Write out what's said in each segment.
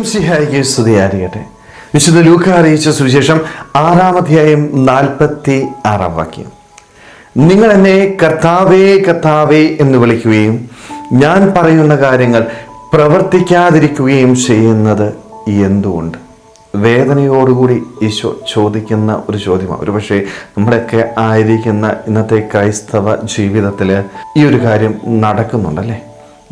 ഈശ്വംസിഹായിക്ക് സ്തുതിയായിരിക്കട്ടെ. വിശുദ്ധ ലൂക്ക അറിയിച്ച സുവിശേഷം ആറാം ആറാമധ്യായം നാൽപ്പത്തി ആറാം വാക്യം. നിങ്ങൾ എന്നെ കർത്താവേ കർത്താവേ എന്ന് വിളിക്കുകയും ഞാൻ പറയുന്ന കാര്യങ്ങൾ പ്രവർത്തിക്കാതിരിക്കുകയും ചെയ്യുന്നത് എന്തുകൊണ്ട്? വേദനയോടുകൂടി ഈശോ ചോദിക്കുന്ന ഒരു ചോദ്യമാണ്. ഒരുപക്ഷെ നമ്മുടെയൊക്കെ ആയിരിക്കുന്ന ഇന്നത്തെ ക്രൈസ്തവ ജീവിതത്തിൽ ഈ ഒരു കാര്യം നടക്കുന്നുണ്ടല്ലേ?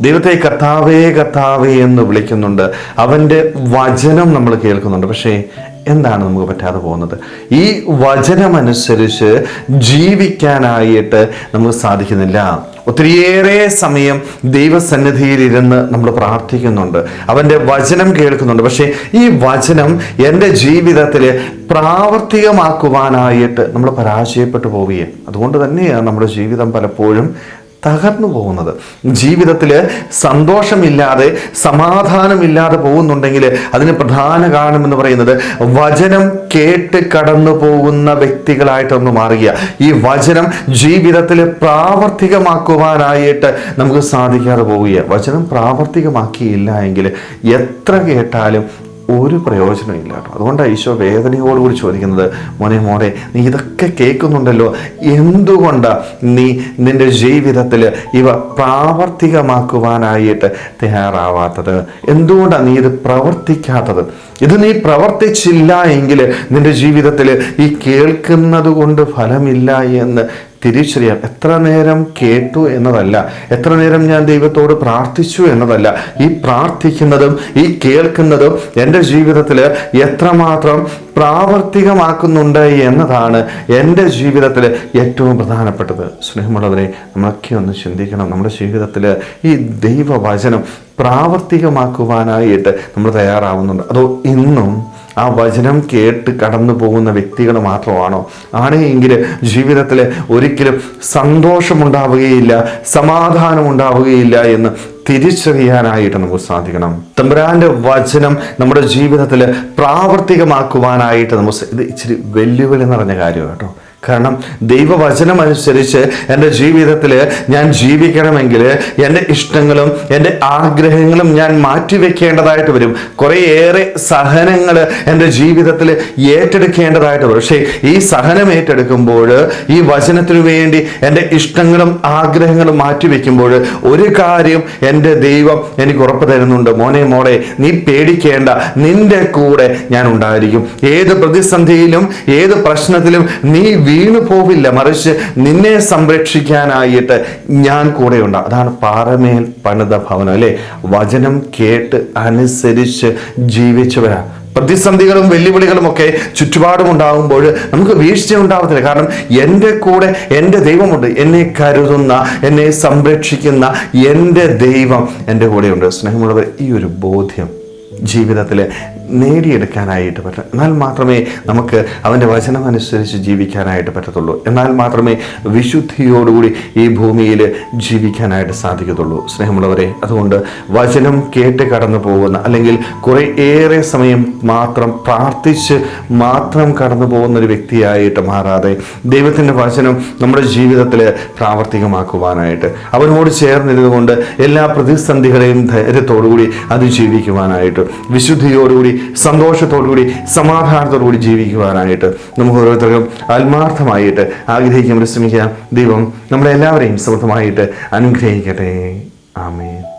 ദൈവത്തെ കർത്താവേ കർത്താവേ എന്ന് വിളിക്കുന്നുണ്ട്. അവന്റെ വചനം നമ്മൾ കേൾക്കുന്നുണ്ട്. പക്ഷേ എന്താണ് നമുക്ക് പറ്റാതെ പോകുന്നത്? ഈ വചനമനുസരിച്ച് ജീവിക്കാനായിട്ട് നമുക്ക് സാധിക്കുന്നില്ല. ഒത്തിരിയേറെ സമയം ദൈവസന്നിധിയിൽ നമ്മൾ പ്രാർത്ഥിക്കുന്നുണ്ട്. അവന്റെ വചനം കേൾക്കുന്നുണ്ട്. പക്ഷേ ഈ വചനം എന്റെ ജീവിതത്തിൽ പ്രാവർത്തികമാക്കുവാനായിട്ട് നമ്മൾ പരാജയപ്പെട്ടു പോവുകയാണ്. അതുകൊണ്ട് തന്നെയാണ് നമ്മുടെ ജീവിതം പലപ്പോഴും തകർന്നു പോകുന്നത്. ജീവിതത്തിൽ സന്തോഷമില്ലാതെ സമാധാനമില്ലാതെ പോകുന്നുണ്ടെങ്കിൽ അതിന് പ്രധാന കാരണം എന്ന് പറയുന്നത് വചനം കേട്ട് കടന്നു പോകുന്ന വ്യക്തികളായിട്ട് നമ്മൾ മാറുക ഈ വചനം ജീവിതത്തിൽ പ്രാവർത്തികമാക്കുവാനായിട്ട് നമുക്ക് സാധിക്കാതെ പോവുക വചനം പ്രാവർത്തികമാക്കിയില്ല എങ്കിൽ എത്ര കേട്ടാലും ഒരു പ്രയോജനമില്ല കേട്ടോ. അതുകൊണ്ടാണ് ഈശോ വേദനയോടുകൂടി ചോദിക്കുന്നത് മോനെ മോനെ നീ ഇതൊക്കെ കേൾക്കുന്നുണ്ടല്ലോ. എന്തുകൊണ്ടാണ് നീ നിന്റെ ജീവിതത്തിൽ ഇവ പ്രാവർത്തികമാക്കുവാനായിട്ട് തയ്യാറാവാത്തത്? എന്തുകൊണ്ടാണ് നീ ഇത് പ്രവർത്തിക്കാത്തത്? ഇത് നീ പ്രവർത്തിച്ചില്ല എങ്കിൽ നിന്റെ ജീവിതത്തിൽ ഈ കേൾക്കുന്നത് കൊണ്ട് ഫലമില്ല എന്ന് തിരിച്ചറിയാം. എത്ര നേരം കേട്ടു എന്നതല്ല. എത്ര നേരം ഞാൻ ദൈവത്തോട് പ്രാർത്ഥിച്ചു എന്നതല്ല. ഈ പ്രാർത്ഥിക്കുന്നതും ഈ കേൾക്കുന്നതും എന്റെ ജീവിതത്തിൽ എത്രമാത്രം പ്രാവർത്തികമാക്കുന്നുണ്ട് എന്നതാണ് എന്റെ ജീവിതത്തിൽ ഏറ്റവും പ്രധാനപ്പെട്ടത്. സ്നേഹമുള്ളവരെ നമ്മളൊക്കെ ഒന്ന് ചിന്തിക്കണം. നമ്മുടെ ജീവിതത്തിൽ ഈ ദൈവവചനം പ്രാവർത്തികമാക്കുവാനായിട്ട് നമ്മൾ തയ്യാറാവുന്നുണ്ട്. അതോ ഇന്നും ആ വചനം കേട്ട് കടന്നു പോകുന്ന വ്യക്തികൾ മാത്രമാണോ? ആണെങ്കിൽ ജീവിതത്തിൽ ഒരിക്കലും സന്തോഷമുണ്ടാവുകയില്ല സമാധാനം ഉണ്ടാവുകയില്ല എന്ന് തിരിച്ചറിയാനായിട്ട് നമുക്ക് സാധിക്കണം. തമ്പുരാന്റെ വചനം നമ്മുടെ ജീവിതത്തിൽ പ്രാവർത്തികമാക്കുവാനായിട്ട് നമുക്ക് ഇത് ഇച്ചിരി വെല്ലുവിളി നിറഞ്ഞ കാര്യം കേട്ടോ. കാരണം ദൈവവചനം അനുസരിച്ച് എന്റെ ജീവിതത്തിൽ ഞാൻ ജീവിക്കണമെങ്കിൽ എന്റെ ഇഷ്ടങ്ങളും എന്റെ ആഗ്രഹങ്ങളും ഞാൻ മാറ്റിവെക്കേണ്ടതായിട്ട് വരും. കുറേയേറെ സഹനങ്ങൾ എന്റെ ജീവിതത്തിൽ ഏറ്റെടുക്കേണ്ടതായിട്ട് വരും. പക്ഷേ ഈ സഹനം ഏറ്റെടുക്കുമ്പോൾ ഈ വചനത്തിനു വേണ്ടി എന്റെ ഇഷ്ടങ്ങളും ആഗ്രഹങ്ങളും മാറ്റിവെക്കുമ്പോൾ ഒരു കാര്യം എന്റെ ദൈവം എനിക്ക് ഉറപ്പ് തരുന്നുണ്ട്. മോനെ മോളെ നീ പേടിക്കേണ്ട. നിന്റെ കൂടെ ഞാൻ ഉണ്ടായിരിക്കും. ഏത് പ്രതിസന്ധിയിലും ഏത് പ്രശ്നത്തിലും നീ വീണു പോവില്ല. മറിച്ച് നിന്നെ സംരക്ഷിക്കാനായിട്ട് ഞാൻ കൂടെയുണ്ട്. അതാണ് പാറമേൽ പണിത ഭവനം അല്ലെ? വചനം കേട്ട് അനുസരിച്ച് ജീവിച്ചവരാ. പ്രതിസന്ധികളും വെല്ലുവിളികളും ഒക്കെ ചുറ്റുപാടും ഉണ്ടാകുമ്പോൾ നമുക്ക് വീഴ്ച ഉണ്ടാവത്തില്ല. കാരണം എന്റെ കൂടെ എന്റെ ദൈവമുണ്ട്. എന്നെ കരുതുന്ന എന്നെ സംരക്ഷിക്കുന്ന എന്റെ ദൈവം എന്റെ കൂടെയുണ്ട്. സ്നേഹമുള്ളവർ ഈ ഒരു ബോധ്യം ജീവിതത്തിൽ നേടിയെടുക്കാനായിട്ട് പറ്റും എന്നാൽ മാത്രമേ നമുക്ക് അവന്റെ വചനം അനുസരിച്ച് ജീവിക്കാനായിട്ട് പറ്റത്തുള്ളൂ. എന്നാൽ മാത്രമേ വിശുദ്ധിയോടുകൂടി ഈ ഭൂമിയിൽ ജീവിക്കാനായിട്ട് സാധിക്കത്തുള്ളൂ. സ്നേഹമുള്ളവരെ അതുകൊണ്ട് വചനം കേട്ട് കടന്നു പോകുന്ന അല്ലെങ്കിൽ കുറേ ഏറെ സമയം മാത്രം പ്രാർത്ഥിച്ച് മാത്രം കടന്നു പോകുന്ന ഒരു വ്യക്തിയായിട്ട് മാറാതെ ദൈവത്തിന്റെ വചനം നമ്മുടെ ജീവിതത്തിൽ പ്രാവർത്തികമാക്കുവാനായിട്ട് അവനോട് ചേർന്നിരുന്നുകൊണ്ട് എല്ലാ പ്രതിസന്ധികളെയും ധൈര്യത്തോടുകൂടി അതിജീവിക്കുവാനായിട്ട് വിശുദ്ധിയോടുകൂടി സന്തോഷത്തോടുകൂടി സമാധാനത്തോടുകൂടി ജീവിക്കുവാനായിട്ട് നമുക്ക് ഓരോരുത്തർക്കും ആത്മാർത്ഥമായിട്ട് ആഗ്രഹിക്കാൻ പരിശ്രമിക്കാം. ദൈവം നമ്മളെല്ലാവരെയും സമൃദ്ധമായിട്ട് അനുഗ്രഹിക്കട്ടെ. ആമേൻ.